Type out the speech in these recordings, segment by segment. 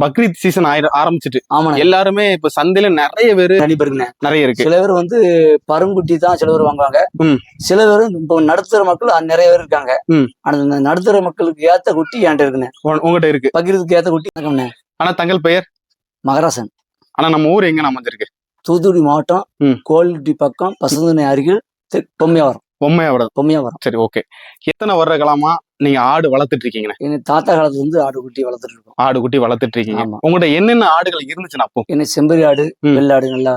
Bakrid season ஆரம்பிச்சிட்டு. ஆமாண்ணே. எல்லாருமே இப்ப சந்தையில நிறைய பேரு இருக்குண்ணே நிறைய இருக்கு. சில பேர் வந்து பருங்குட்டி தான் சில பேர் வாங்குவாங்க. ம். சில பேர் இப்போ நடுத்தர மக்கள் நிறைய பேர் இருக்காங்க. ஆனா நடுத்தர மக்களுக்கு ஏத்த குட்டி என்கிட்ட இருக்குண்ணே. உங்க- உங்ககிட்ட இருக்கு. பகிர்றதுக்கு ஏத்த குட்டி ஆனா தங்கள் பெயர்? மகராசன். ஆனா நம்ம ஊர் எங்க அமைஞ்சிருக்கு? தூத்துக்குடி மாவட்டம் ம். கோயில்குட்டி பக்கம் பசுந்தனை அருகில் தெ- பொம்மையாவரம் பொம்மையாவிட பொம்மையாவரம் சரி ஓகே எத்தனை வருட காலமா நீங்க ஆடு வளர்த்துட்டு இருக்கீங்கண்ணே எங்க தாத்தா காலத்துல இருந்து ஆடு குட்டி வளர்த்துட்டு இருக்கோம் ஆடு குட்டி வளர்த்துட்டு இருக்கீங்க ஆமா. உங்கள்ட்ட என்னென்ன ஆடுகள் இருந்துச்சுன்னா அப்போ? என்ன செம்பரி ஆடு. வெள்ளாடு நல்லா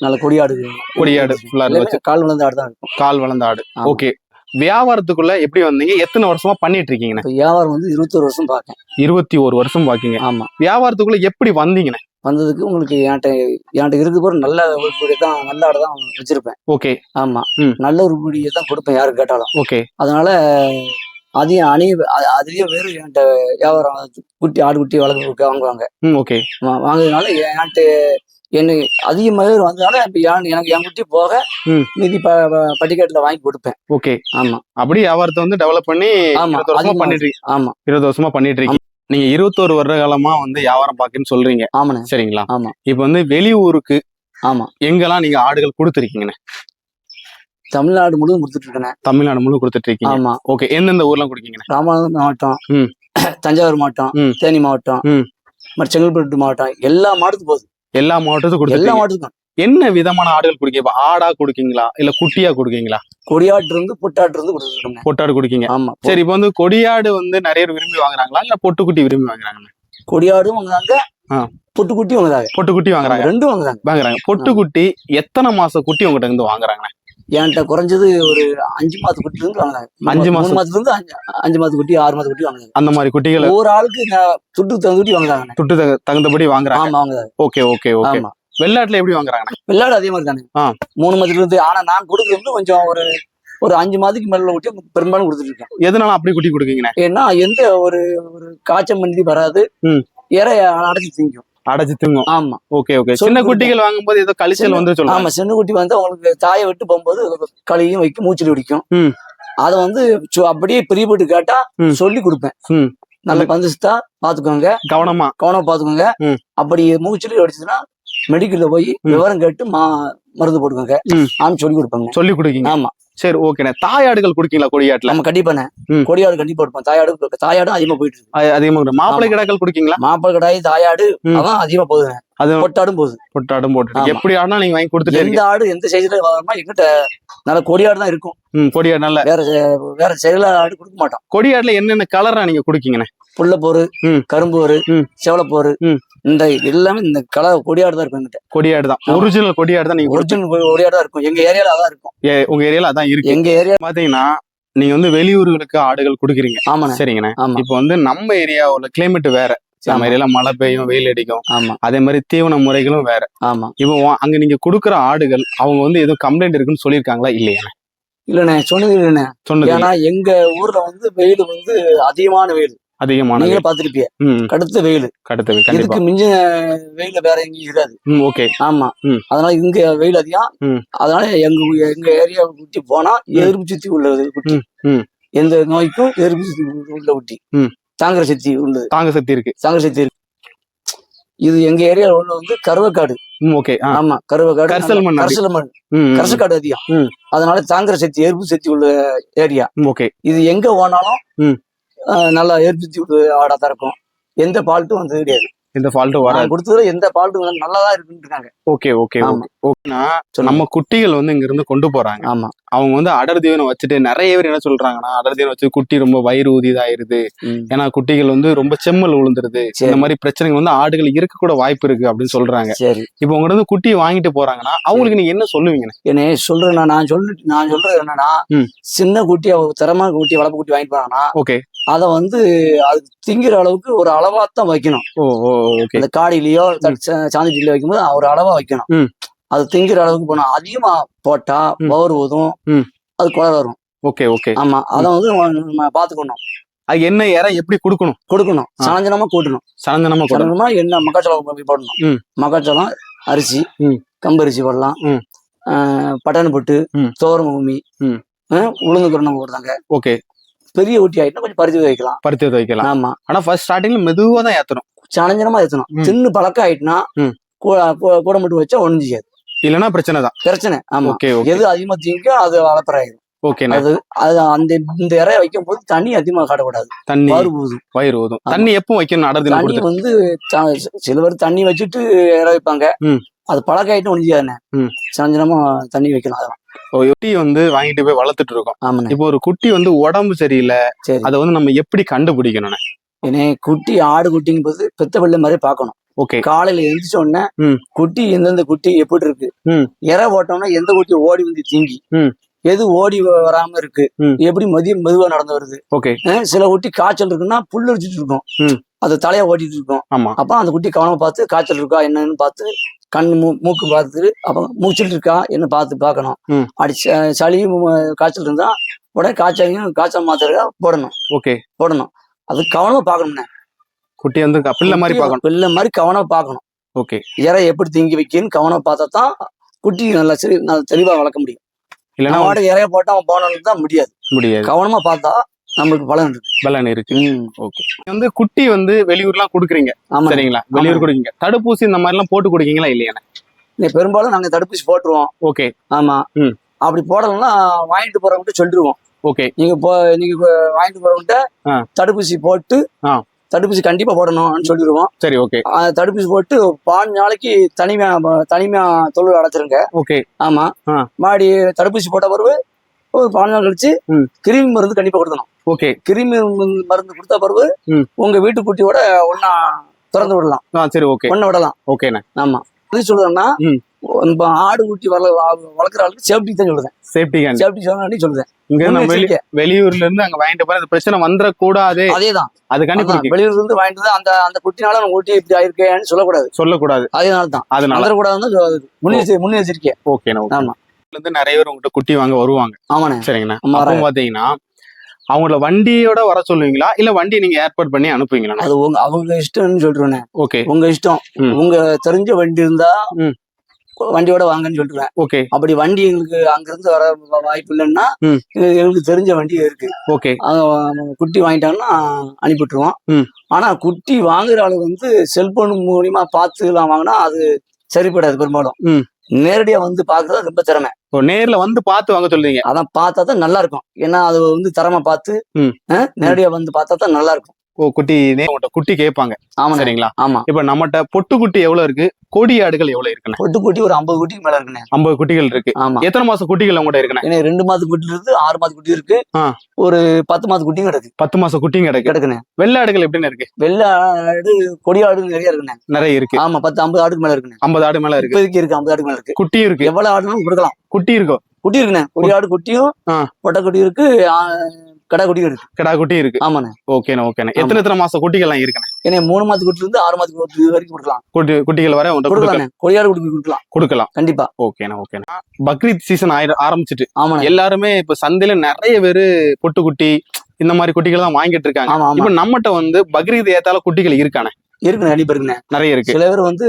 நல்ல கொடியாடு கொடியாடு கால் வளர்ந்த ஆடு தான் இருக்கும். கால் வளர்ந்த ஆடு. ஓகே வியாபாரத்துக்குள்ள எப்படி வந்தீங்க? எத்தனை வருஷமா பண்ணிட்டு இருக்கீங்கண்ணே இப்ப வியாபாரம் வந்து இருபத்தொரு வருஷம் பார்க்கேன். இருபத்தி ஒரு வருஷம் பாக்கீங்க ஆமா. வியாபாரத்துக்குள்ள எப்படி வந்தீங்கண்ணே? வந்ததுக்கு உங்களுக்கு என்கிட்ட என்கிட்ட இருக்கு போற நல்ல குடி தான் நல்ல ஆடு தான் வச்சிருப்பேன். ஓகே. ஆமா. நல்ல ஒரு குடியை தான் கொடுப்பேன் யாரு கேட்டாலும். ஓகே. அதனால அதையும் அணி அதுலயும் வேறு என்கிட்ட வியாபாரம் குட்டி ஆடு குட்டி வளர்க்க வாங்குவாங்க ஓகே. வாங்குறதுனால என்கிட்ட என்ன அதிகமாக பேர் என் எனக்கு என் குட்டி போக. மீதி பட்டிக்காட்டுல வாங்கி கொடுப்பேன். ஓகே. ஆமா. அப்படி வியாபாரத்தை வந்து டெவலப் பண்ணி ஆமா. பண்ணிட்டு ஆமா. இருபது வருஷமா பண்ணிட்டு இருக்கீங்க. நீங்க இருபத்தோரு வருட காலமா வந்து வியாபாரம் பாக்குன்னு சொல்றீங்க. ஆமாண்ணே. சரிங்களா? ஆமா. இப்ப வந்து வெளியூருக்கு ஆமா. எங்கெல்லாம் நீங்க ஆடுகள் கொடுத்துருக்கீங்கண்ணே? தமிழ்நாடு முழுவதும் கொடுத்துட்டு இருக்கேன் தமிழ்நாடு முழு கொடுத்துட்டு இருக்கீங்க ஆமா. ஓகே. எந்தெந்த ஊர்லாம் கொடுக்கீங்கண்ணே? ராமநாதபுரம் மாவட்டம். தஞ்சாவூர் மாவட்டம். தேனி மாவட்டம் ம். மற்றும் செங்கல்பட்டு மாவட்டம் எல்லா மாவட்டத்துக்கும் போகுது. எல்லா மாவட்டத்துக்கும் எல்லா மாவட்டத்துக்கும். என்ன விதமான ஆடுகள் கொடுக்கீங்க? இப்ப ஆடா கொடுக்கீங்களா? இல்ல குட்டியா கொடுக்கீங்களா? கொடியாட்டு இருந்து புட்டாட்டு இருந்து கொடுத்துருக்கோம் பொட்டாடு கொடுக்கீங்க. ஆமா சரி இப்ப வந்து கொடியாடு வந்து நிறைய பேர் விரும்பி வாங்குறாங்களா? இல்ல பொட்டுக்குட்டி விரும்பி வாங்குறாங்க கொடியாடும் வாங்குறாங்க. புட்டுக்குட்டி வாங்குறாங்க. பொட்டுக்குட்டி வாங்குறாங்க. ரெண்டும் வாங்குறாங்க. வாங்குறாங்க. பொட்டுக்குட்டி எத்தனை மாச குட்டி உங்ககிட்ட இருந்து வாங்குறாங்க? என்கிட்ட குறைஞ்சது ஒரு அஞ்சு மாசத்து குட்டி இருந்து வாங்குறாங்க. அஞ்சு மாசம். மாசத்துல இருந்து அஞ்சு மாசத்து குட்டி ஆறு மாசத்து குட்டி வாங்குறாங்க. அந்த மாதிரி குட்டிகளை ஒவ்வொரு ஆளுக்கு துட்டுக்கு தகுந்த குட்டி வாங்குறாங்க துட்டு தகு- தகுந்தபடி வாங்குறாங்க. ஆமா வாங்குறாங்க. Okay okay okay. ஆமா வெள்ளாட்டுல எப்படி வாங்குறாங்க வெள்ளாடு அதே மாதிரி தானே. மூணு மாசத்துல இருந்து ஆனா நான் கொடுக்குறது வந்து கொஞ்சம் ஒரு ஒரு அஞ்சு மாதத்துக்கு மேல குட்டி பெரும்பாலும் கொடுத்துட்டு இருக்கேன் எதனால அப்படி குட்டி கொடுக்கீங்கண்ணே ஏன்னா எந்த ஒரு ஒரு காய்ச்சல் மந்தி வராது. இறை அடைச்சு திங்கும் அடைச்சு திங்கும் ஆமா ஓகே ஓகே சின்ன. குட்டிகள் வாங்கும்போது ஏதோ கழிச்சல் வந்து சொல்லுவாங்க ஆமா சின்ன குட்டி வந்து அவங்களுக்கு தாயை விட்டு போகும்போது களியும் வைக்கும் மூச்சில் பிடிக்கும். அதை வந்து அப்படியே பிரியப்பட்டு கேட்டா ம். சொல்லி கொடுப்பேன். நல்ல பந்துச்சுதா பாத்துக்கோங்க கவனமா கவனம் பாத்துக்கோங்க. அப்படி மூச்சில் அடிச்சதுன்னா மெடிக்கல்ல போய். விவரம் கேட்டு மா மருந்து போட்டுக்கோங்க. ஆம் சொல்லி கொடுப்பாங்க. சொல்லி கொடுக்கீங்க. ஆமா. சரி ஓகேண்ணே தாயாடுகள் குடிக்கீங்களா கொடியாட்டுல? நம்ம கண்டிப்பாண்ணே. கொடியாடு கண்டிப்பா கொடுப்போம். தாயாடு தாயாடும் அதிகமா போயிட்டு இருக்கு. அது அதிகமா ஆமா. கிடாக்கள் குடிக்கீங்களா? மாப்பிள்ளை கடாய் தாயாடு. அதான் அதிகமா போகுதுங்க அது பொட்டாடும் போகுது. பொட்டாடும் போட்டு. எப்படி ஆடுனா நீங்க வாங்கி கொடுத்துட்டே எந்த ஆடு எந்த சைஸ்ல வரணுமோ எங்கிட்ட நல்ல கொடியாடு தான் இருக்கும். கொடியாடு நல்ல. வேற வேற செயல ஆடு கொடுக்க மாட்டோம். கொடியாடுல என்னென்ன கலரா நீங்க குடிக்கீங்கண்ணே? புள்ளப்போரு ம். கரும்போரு. செவலப்போரு. இந்த எல்லாமே இந்த கலர் கொடியாடு தான் இருக்கும் எங்கிட்ட கொடியாடு தான். ஆமா. ஒரிஜினல் கொடியாடு தான் நீங்க ஒரிஜினல் கொடியாடு தான் இருக்கும். எங்க ஏரியால அதான் இருக்கும். ஏ- உங்க ஏரியால அதான் இருக்கு. எங்க ஏரியா பாத்தீங்கன்னா நீங்க வந்து வெளியூர்களுக்கு ஆடுகள் குடுக்குறீங்க. ஆமாண்ணே. சரிங்கண்ணே. ஆமா. இப்போ வந்து நம்ம ஏரியாவுல கிளைமேட் வேற. நம்ம ஆமா. ஏரியால மழை பெய்யும் வெயில் அடிக்கும். ஆமா. அதே மாதிரி தீவன முறைகளும் வேற. ஆமா. இப்போ அங்க நீங்க குடுக்குற ஆடுகள் அவங்க வந்து எதுவும் கம்ப்ளைண்ட் இருக்குன்னு சொல்லியிருக்காங்களா? இல்லையா? இல்லண்ணே சொன்னது இல்லண்ணே. சொன்னது ஏன்னா எங்க ஊர்ல வந்து வெயில் வந்து அதிகமான வெயில். அதிகமான நீங்களே பாத்திருப்பீங்க ம். கடுத்த வெயில். கடுத்தது கண்டிப்பா. இதுக்கு மிஞ்சின வெயில வேற எங்கேயும் இருக்காது. ஓகே. ஆமா. அதனால இங்க வெயில் அதிகம். அதனால எங்க எங்க ஏரியா குட்டி போனா எதிர்ப்பு சக்தி உள்ளது குட்டி. எந்த நோய்க்கும் எதிர்ப்பு சக்தி உள்ள குட்டி. ம். தாங்குற சக்தி உள்ளது தாங்க சக்தி இருக்கு. தாங்குற சக்தி இருக்கு. இது எங்க ஏரியால உள்ள வந்து கருவக்காடு. ஓகே. ஆமா கருவக்காடு. கரிசல் மண். கரிசல் மண். கரிசக்காடு அதிகம். அதனால தாங்குற சக்தி எதிர்ப்பு சக்தி உள்ள ஏரியா. ஓகே. இது எங்க போனாலும் நல்லா உள்ள ஆடா தான் இருக்கும் எந்த ஃபால்ட்டும் வந்து கிடையாது. இந்த ஃபால்ட்டும் நான் கொடுத்ததுல எந்த ஃபால்ட்டும் நல்லா தான் இருக்குன்னு இருக்காங்க. Okay okay. ஓகேனா. நம்ம குட்டிகள் வந்து இங்க இருந்து கொண்டு போறாங்க. ஆமா. அவங்க வந்து அடர் தீவனம் வச்சுட்டு நிறைய பேர் என்ன சொல்றாங்கன்னா அடர் தீவனம் வச்சு குட்டி ரொம்ப வயிறு ஊதியதாயிருது. ம். ஏன்னா குட்டிகள் வந்து ரொம்ப செம்மல் விழுந்துருது. இந்த மாதிரி பிரச்சனைகள் வந்து ஆடுகள் இருக்க கூட வாய்ப்பு இருக்கு அப்படின்னு சொல்றாங்க. சரி. இப்போ உங்கள்ட்ட இருந்து குட்டியை வாங்கிட்டு போறாங்கன்னா அவங்களுக்கு நீங்க என்ன சொல்லுவீங்க என்ன சொல்றேன் நான். நான் சொல்லு நான் சொல்றது என்னன்னா. சின்ன குட்டியை ஒரு தரமான குட்டி வளர்ப்பு குட்டி வாங்கிட்டு போனாங்கன்னா ஓகே. அதை வந்து அது திங்கிற அளவுக்கு ஒரு அளவா தான் வைக்கணும். ஓ ஓ ஓகே. அந்த காடியிலயோ சாந்திட்டிலயோ வைக்கும்போது ஒரு அளவா வைக்கணும். அது திங்கிற அளவுக்கு போனோம் அதிகமா போட்டா. பவர் ஊதும். அது குறை வரும். Okay okay. ஆமா அதை வந்து நம்ம- பாத்துக்கணும். அது என்ன இறை எப்படி கொடுக்கணும்? கொடுக்கணும். ஆ. சாஞ்சனமா கூட்டணும். கொடுக்கணும் சாஞ்சனமா என்ன மக்காச்சோளம் போடணும். மக்காச்சோளம் அரிசி. கம்பரிசி போடலாம். பட்டாணி பொட்டு ம். தோரம் பூமி. உளுந்து குரணம் போடுறாங்க. ஓகே. பெரிய ஊட்டி ஆயிட்டுனா கொஞ்சம் பருத்தி வைக்கலாம் பருத்தி வைக்கலாம் ஆமா. ஆனா ஃபர்ஸ்ட் ஸ்டார்டிங்ல மெதுவா தான் ஏத்தணும். சனஞ்சனமா ஏத்தணும். ம். தின்னு பழக்கம் ஆயிட்டுனா. கூட- மட்டும் வச்சா ஒண்ணும் செய்யாது. இல்லைன்னா பிரச்சனை தான். பிரச்சனை. ஆமா. Okay okay. எது அதிகமா திங்கோ அது வளர்ப்புறாயிரும். ஓகேண்ணே அது அது அந்த இந்த இறைய வைக்கும் போது தண்ணி அதிகமா காட்டக்கூடாது. தண்ணி பாரு போகுது வயிறு ஊதும். தண்ணி எப்போ வைக்கணும் அடர் தினம் தண்ணி வந்து சில பேர் தண்ணி வச்சுட்டு இற வைப்பாங்க. அது செய்யாதுண்ணே. ம். சனஞ்சனமா தண்ணி வைக்கணும் அதெல்லாம். குட்டி வந்து வாங்கிட்டு போய் வளர்த்துட்டு இருக்கோம். ஆமாண்ணே. இப்போ ஒரு குட்டி வந்து உடம்பு சரியில்லை. சரி. அதை வந்து நம்ம எப்படி கண்டுபிடிக்கணும்ண்ணே ஏன்னா குட்டி ஆடு குட்டிங்க போது பெத்த பிள்ளை மாதிரி பார்க்கணும். ஓகே. காலையில எந்திரிச்ச உடனே. குட்டி எந்தெந்த குட்டி எப்படி இருக்கு. இறை போட்டோம்னா எந்த குட்டி ஓடி வந்து திங்கி. எது ஓடி வராம இருக்கு. எப்படி மதியம் மெதுவா நடந்து வருது? ஓகே. சில குட்டி காய்ச்சல் இருக்குன்னா புல் அடிச்சிட்டு இருக்கும். அது தலையா ஓட்டிட்டு இருக்கும். அப்ப அந்த குட்டி கவனமா பார்த்து காய்ச்சல் இருக்கா என்னன்னு பார்த்து கண் மூ மூக்கு பார்த்துட்டு அப்ப மூச்சில் இருக்கா? என்ன பார்த்து பார்க்கணும். ம். அடி ச- சளி மு- காய்ச்சல் இருந்தா உடனே காய்ச்சல் காய்ச்சல் மாத்திரை போடணும். ஓகே. போடணும். அது கவனமா பார்க்கணும்ண்ணே. குட்டி வந்து பிள்ளை மாதிரி பார்க்கணும். பிள்ளை மாதிரி கவனமா பார்க்கணும். ஓகே. இறை எப்படி திங்கி வைக்கன்னு கவனம் பார்த்தா தான் குட்டி நல்லா சரி நல்லா தெளிவா வளர்க்க முடியும். இல்லைன்னா இறைய போட்டா அவன் போனோம்னு தான் முடியாது. முடியாது. கவனமா பார்த்தா நம்மளுக்கு பலன் இருக்கு. பலன் இருக்கு. ஓகே. வந்து குட்டி வந்து வெளியூர்லாம் கொடுக்குறீங்க. ஆமா சரிங்களா? வெளியூர் கொடுக்கீங்க தடுப்பூசி இந்த மாதிரி எல்லாம் போட்டு கொடுக்கீங்களா இல்லையா நீ பெரும்பாலும் நாங்க தடுப்பூசி போட்டுருவோம். ஓகே. ஆமா. அப்படி போடலன்னா வாங்கிட்டு போறவங்கிட்ட சொல்லிடுவோம் ஓகே. நீங்க போ நீங்க வாங்கிட்டு போறவங்கிட்ட ஆ. தடுப்பூசி போட்டு. தடுப்பூசி கண்டிப்பா போடணும்னு சொல்லிடுவோம் சரி ஓகே. தடுப்பூசி போட்டு பாஞ்சு நாளைக்கு தனிமையா தனிமையா தொழில் அடைச்சிருங்க ஓகே. ஆமா. மாடி தடுப்பூசி போட்ட பிறகு ஒரு பாஞ்சு நாள் கழிச்சு. கிருமி மருந்து கண்டிப்பா கொடுக்கணும். ஓகே. கிருமி மருந்து- கொடுத்த பிறகு. உங்க வீட்டு குட்டியோட ஒன்னா திறந்து விடலாம். ஆ சரி ஓகே. ஒன்ன விடலாம். ஓகேண்ணே ஆமா. ம். இப்ப ஆடு குட்டி வள வளர்க்குற ஆளுக்கு சேஃப்டி தான் சொல்லுதேன் சேஃப்டி சேஃப்டி சொல்லி சொல்லுதேன் இங்க. வெளியூர்ல இருந்து அங்க வாங்கிட்டு போற அந்த பிரச்சனை வந்துடக்கூடாது அதேதான். அது கண்டிப்பா வெளியூர்ல இருந்து வாங்கிட்டு அந்த அந்த குட்டினால நம்ம குட்டி இப்படி ஆயிருக்கேன்னு சொல்லக்கூடாது. சொல்லக்கூடாது. அதனால. தான் அதனால வந்துடக்கூடாதுன்னு முன்னெச்சரிக்கை. முன்னெச்சரிக்கை ஓகே. ஆமா. இருந்து நிறைய பேர் உங்ககிட்ட குட்டி வாங்க வருவாங்க. ஆமாண்ணே. சரிங்கண்ணா. அப்போ. பாத்தீங்கன்னா அவங்கள வண்டியோட வர சொல்லுவீங்களா? இல்ல வண்டி நீங்க ஏற்பாடு பண்ணி அனுப்புவீங்களா? அது உங்க அவங்க இஷ்டம்னு சொல்றேன். ஓகே உங்க இஷ்டம். உங்க தெரிஞ்ச வண்டி இருந்தா. வண்டியோட வாங்கன்னு சொல்லிடுவேன் ஓகே அப்படி வண்டி எங்களுக்கு அங்கிருந்து வர வாய்ப்பு இல்லைன்னா. எங்களுக்கு தெரிஞ்ச வண்டி இருக்கு. ஓகே குட்டி வாங்கிட்டாங்கன்னா அனுப்பிட்டுருவோம். ஆனா குட்டி வாங்குற ஆளு வந்து செல்போன் மூலியமா பார்த்து எல்லாம் வாங்கினா அது சரிப்படாது பெரும்பாலும். நேரடியா வந்து பாக்குறது ரொம்ப திறமை. நேர்ல வந்து பார்த்து வாங்க சொல்றீங்க அதான் பார்த்தா தான் நல்லா இருக்கும் ஏன்னா அது வந்து தரமா பார்த்து நேரடியா வந்து பார்த்தா தான் நல்லா இருக்கும் குட்டி நே- உங்கள்ட்ட குட்டி கேட்பாங்க. ஆமா சரிங்களா? ஆமா. இப்ப நம்மகிட்ட பொட்டு குட்டி எவ்வளவு இருக்கு? கொடி ஆடுகள் எவ்வளவு இருக்குண்ணே? பொட்டு குட்டி ஒரு ஐம்பது குட்டிக்கு மேல இருக்குண்ணே. ஐம்பது குட்டிகள் இருக்கு. ஆமா. எத்தனை மாசம் குட்டிகள் உங்கள்ட்ட இருக்குண்ணே? ரெண்டு மாத குட்டி இருக்கு ஆறு மாத குட்டி இருக்கு. ஒரு பத்து மாத குட்டியும் கிடக்கு. பத்து மாசம் குட்டியும் கிடக்கு. கிடக்குண்ணே. வெள்ளை ஆடுகள் எப்படின்னு இருக்கு? வெள்ளை ஆடு கொடி ஆடு நிறைய இருக்குண்ணே. நிறைய இருக்கு. ஆமா பத்து ஐம்பது ஆடுக்கு மேல இருக்குண்ணே. ஐம்பது ஆடு மேல இருக்கு. இருக்கு ஐம்பது ஆடுக்கு மேல இருக்கு. குட்டியும் இருக்கு. எவ்வளவு ஆடுனாலும் கொடுக்கலாம். குட்டி இருக்கும் குட்டி இருக்குண்ணே. கொடி ஆடு குட்டியும். பொட்டை குட்டி இருக்கு கடா குட்டியும் இருக்கு. கிடா குட்டி இருக்கு. ஆமாண்ணே. ஓகேண்ணே ஓகேண்ணே எத்தனை எத்தனை மாசம் குட்டிகள்லாம் இருக்குண்ணே? ஏன்னா மூணு மாத குட்டில இருந்து ஆறு மாத குட்டி வரைக்கும் கொடுக்கலாம். குட்டி குட்டிகள் வரை உங்கள்ட்ட கொடுக்கலாம் கொடுக்கலாண்ணே. கொடி ஆடு குட்டி கொடுக்கலாம். கொடுக்கலாம். கண்டிப்பா. ஓகேண்ணா ஓகேண்ணா பக்ரீத் சீசன் ஆரம்பிச்சிட்டு. ஆமாண்ணே. எல்லாருமே இப்ப சந்தையில நிறைய பேரு பொட்டு குட்டி இந்த மாதிரி குட்டிகள் தான் வாங்கிட்டு இருக்காங்க. ஆமா ஆமா. இப்ப நம்மகிட்ட வந்து பக்ரீத் ஏத்தால குட்டிகள் இருக்கானே இருக்குண்ணே கண்டிப்பா இருக்குண்ணே நிறைய இருக்கு. சில பேர் வந்து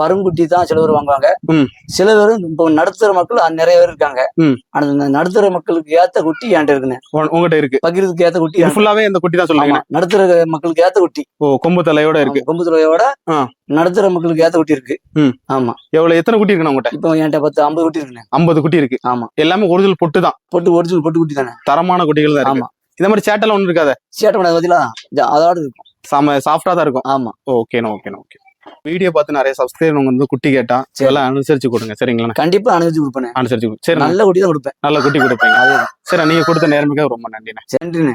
பருங்குட்டி தான் சில பேர் வாங்குவாங்க. சில பேர் இப்போ நடுத்தர மக்கள் நிறைய பேர் இருக்காங்க. இந்த நடுத்தர மக்களுக்கு ஏத்த குட்டி என்கிட்ட இருக்குண்ணே. உங்க- உங்ககிட்ட இருக்கு. பகிர்றதுக்கு ஏத்த குட்டி ஃபுல்லாவே இந்த குட்டி தான் சொல்லுங்க ஆமா நடுத்தர மக்களுக்கு ஏத்த குட்டி. ஓ கொம்பு தலையோட இருக்கு. கொம்பு துறையோட ஆ. நடுத்தர மக்களுக்கு ஏத்த குட்டி இருக்கு. ஆமா. எவ்வளவு எத்தனை குட்டி இருக்கு உங்ககிட்ட? இப்போ என்கிட்ட பத்து ஐம்பது குட்டி இருக்குண்ணே. ஐம்பது குட்டி இருக்கு. ஆமா. எல்லாமே ஒரிஜினல் பொட்டு தான். பொட்டு ஒரிஜினல் பொட்டு குட்டி தானே. தரமான குட்டிகள் தான் ஆமா. இந்த மாதிரி சேட்டெல்லாம் ஒண்ணு இருக்காத? சேட்டை பண்ணாத பத்திலாம். அதோட இருக்கும் செம சாஃப்டா தான் இருக்கும். ஆமா. ஓகேண்ணா ஓகேண்ணா ஓகே வீடியோ பார்த்து நிறைய சப்ஸ்கிரைபர் வந்து குட்டி கேட்டா. இதெல்லாம் அனுசரிச்சு கொடுங்க. சரிங்களா கண்டிப்பா அனுப்பிச்சு கொடுப்பேன் அனுசரிச்சு கொடு. சரி நல்ல குட்டி தான் கொடுப்பேன். நல்ல குட்டி கொடுப்பீங்க. அதேதான் சரி நீங்க கொடுத்த நேர்மைக்காக ரொம்ப நன்றிண்ணே. நன்றிண்ணே.